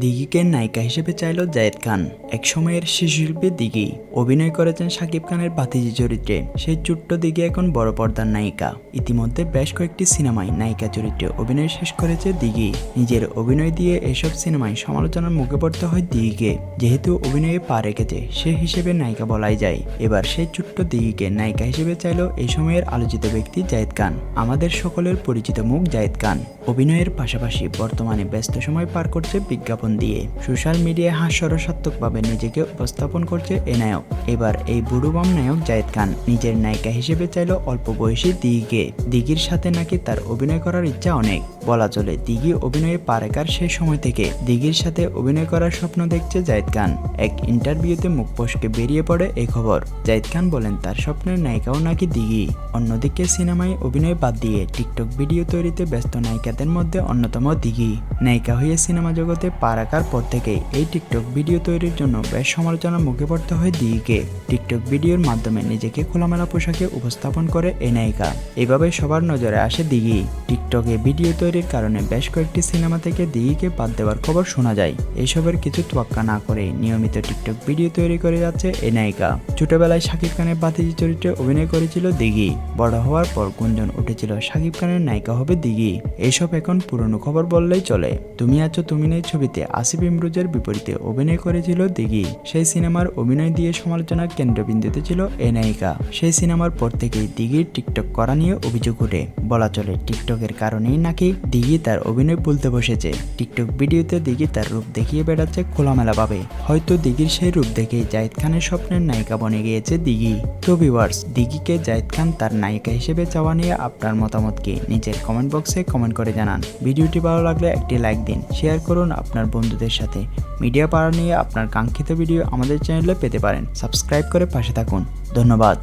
দিঘিকে নায়িকা হিসেবে চাইল জায়েদ খান। এক সময়ের শিশুশিল্পী দিঘি। অভিনয় করেছেন শাকিব খানের বাতিজি চরিত্রে। সেই ছোট্ট দিঘি এখন বড় পর্দার নায়িকা। ইতিমধ্যে বেশ কয়েকটি সিনেমায় নায়িকা চরিত্রে অভিনয় শেষ করেছে দিঘি। নিজের অভিনয় দিয়ে এসব সিনেমায় সমালোচনার মুখে পড়তে হয় দিঘিকে। যেহেতু অভিনয়ে পা রেখেছে, সে হিসেবে নায়িকা বলাই যায়। এবার সেই ছোট্ট দিঘিকে নায়িকা হিসেবে চাইল এই সময়ের আলোচিত ব্যক্তি জায়েদ খান। আমাদের সকলের পরিচিত মুখ জায়েদ খান। অভিনয়ের পাশাপাশি বর্তমানে ব্যস্ত সময় পার করছে বিজ্ঞাপন। দিয়ে সোশ্যাল মিডিয়ায় হাস্যরসাত্মকভাবে নিজেকে উপস্থাপন করছে এ নায়ক। এবার এই বুড়ুবাম নায়ক জায়েদ খান নিজের নায়িকা হিসেবে চাইল অল্প বয়সী দিঘিকে। দিঘির সাথে নাকি তার অভিনয় করার ইচ্ছা অনেক। বলা চলে, দিঘি অভিনয়ে পারেকার সেই সময় থেকে দিঘির সাথে অভিনয় করার স্বপ্ন দেখছে জায়েদ খান। এক ইন্টারভিউতে মুখ ফসকে বেরিয়ে পড়ে এই খবর। জায়েদ খান বলেন, তার স্বপ্নের নায়িকাও নাকি দিঘি। অন্যদিকে সিনেমায় অভিনয় বাদ দিয়ে টিকটক ভিডিও তৈরিতে ব্যস্ত নায়িকাদের মধ্যে অন্যতম দিঘি। নায়িকা হয়ে সিনেমা জগতে পা রাখার পর থেকেই এই টিকটক ভিডিও তৈরির জন্য বেশ সমালোচনার মুখে পড়তে হয় দিঘিকে। টিকটক ভিডিওর মাধ্যমে নিজেকে খোলামেলা পোশাকে উপস্থাপন করে এ নায়িকা। এভাবে সবার নজরে আসে দিঘি। টিকটকে ভিডিও তৈরির কারণে বেশ কয়েকটি সিনেমা থেকে দিঘিকে বাদ দেওয়ার খবর শোনা যায়। এসবের কিছু তোয়াক্কা না করে নিয়মিত টিকটক ভিডিও তৈরি করে যাচ্ছে এ নায়িকা। ছোটবেলায় শাকিব খানের বাতিজি চরিত্রে অভিনয় করেছিল দিঘি। বড় হওয়ার পর গুঞ্জন উঠেছিল, শাকিব খানের নায়িকা হবে দিঘি। এসব এখন পুরনো খবর বললেই চলে। তুমি আছো, তুমি নেই ছবিতে। আসিফ ইমরুজের বিপরীতে অভিনয় করেছিল দিঘি। সেই সিনেমার অভিনয় দিয়ে সমালোচনার কেন্দ্রবিন্দুতে ছিল এই নায়িকা। সেই সিনেমার পর থেকেই দিঘির টিকটক করা নিয়ে অভিযোগ ওঠে। বলা চলে, টিকটকের কারণেই নাকি দিঘি তার অভিনয় ভুলতে বসেছে। টিকটক ভিডিওতে দিঘি তার রূপ দেখিয়ে বেড়াচ্ছে খোলামেলাভাবে। হয়তো দিঘির সেই রূপ দেখেই জাহিদ খানের স্বপ্নের নায়িকা বনে গিয়েছে দিঘি। তো ভিউয়ার্স, দিঘিকে জাহিদ খান তার নায়িকা হিসেবে চাওয়া নিয়ে আপনার মতামত কি? নিজের কমেন্ট বক্সে কমেন্ট করে জানান। ভিডিওটি ভালো লাগলে একটি লাইক দিন, শেয়ার করুন আপনার বন্ধুদের সাথে। মিডিয়া পাড়া নিয়ে আপনার কাঙ্ক্ষিত ভিডিও আমাদের চ্যানেলে পেতে পারেন। সাবস্ক্রাইব করে পাশে থাকুন। ধন্যবাদ।